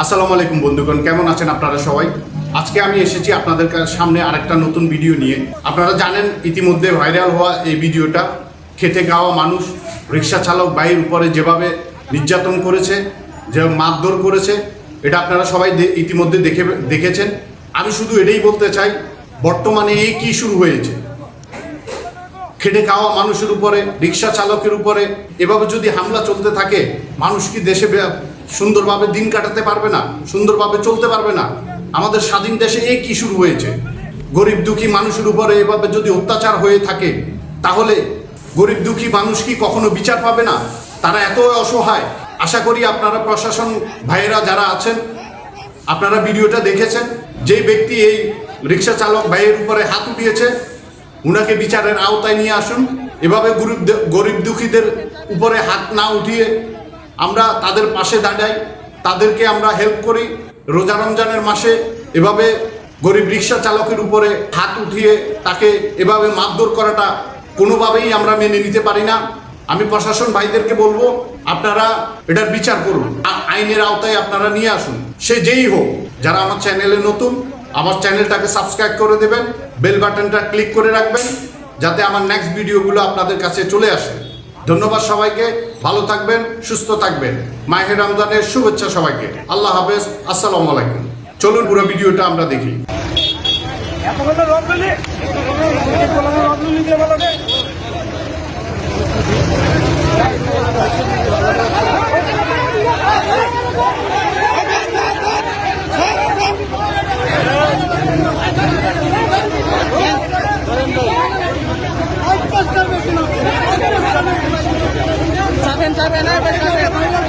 আসসালামু আলাইকুম বন্ধুগণ, কেমন আছেন আপনারা সবাই? আজকে আমি এসেছি আপনাদের সামনে আরেকটা নতুন ভিডিও নিয়ে। আপনারা জানেন, ইতিমধ্যে ভাইরাল হওয়া এই ভিডিওটা খেটে খাওয়া মানুষ, রিক্সা চালক ভাইয়ের উপরে যেভাবে নির্যাতন করেছে, যে মারধর করেছে, এটা আপনারা সবাই ইতিমধ্যে দেখে দেখেছেন। আমি শুধু এটাই বলতে চাই, বর্তমানে এই কি শুরু হয়েছে? খেটে খাওয়া মানুষের উপরে, রিক্সা চালকের উপরে, এভাবে যদি হামলা চলতে থাকে, মানুষ কি দেশে সুন্দরভাবে দিন কাটাতে পারবে না, সুন্দরভাবে চলতে পারবে না। আমাদের স্বাধীন দেশে এ কি শুরু হয়েছে? গরিব দুঃখী মানুষের উপরে এভাবে যদি অত্যাচার হয়ে থাকে, তাহলে গরিব দুঃখী মানুষ কি কখনো বিচার পাবে না? তারা এত অসহায়। আশা করি আপনারা প্রশাসন ভাইয়েরা যারা আছেন, আপনারা ভিডিওটা দেখেছেন যেই ব্যক্তি এই রিক্সা চালক ভাইয়ের উপরে হাত উঠিয়েছে, উনাকে বিচারের আওতায় নিয়ে আসুন। এভাবে গরিব গরিব দুঃখীদের উপরে হাত না উঠিয়ে আমরা তাদের পাশে দাঁড়াই, তাদেরকে আমরা হেল্প করি। রোজা রমজানের মাসে এভাবে গরিব রিক্সা চালকের উপরে হাত উঠিয়ে তাকে এভাবে মারধর করাটা কোনোভাবেই আমরা মেনে নিতে পারি না। আমি প্রশাসন ভাইদেরকে বলব, আপনারা এটার বিচার করুন। আইনের আওতায় আপনারা নিয়ে আসুন। সে যেই হোক, যারা আমার চ্যানেলে নতুন, আমার চ্যানেলটাকে সাবস্ক্রাইব করে দেবেন বেল বাটনটা ক্লিক করে রাখবেন, যাতে আমার নেক্সট ভিডিওগুলো আপনাদের কাছে চলে আসে। ধন্যবাদ সবাইকে। ভালো থাকবেন, সুস্থ থাকবেন। মাহের রমজানের শুভেচ্ছা সবাইকে। আল্লাহ হাফেজ, আসসালামু আলাইকুম। চলুন পুরো ভিডিওটা আমরা দেখি। தேவையான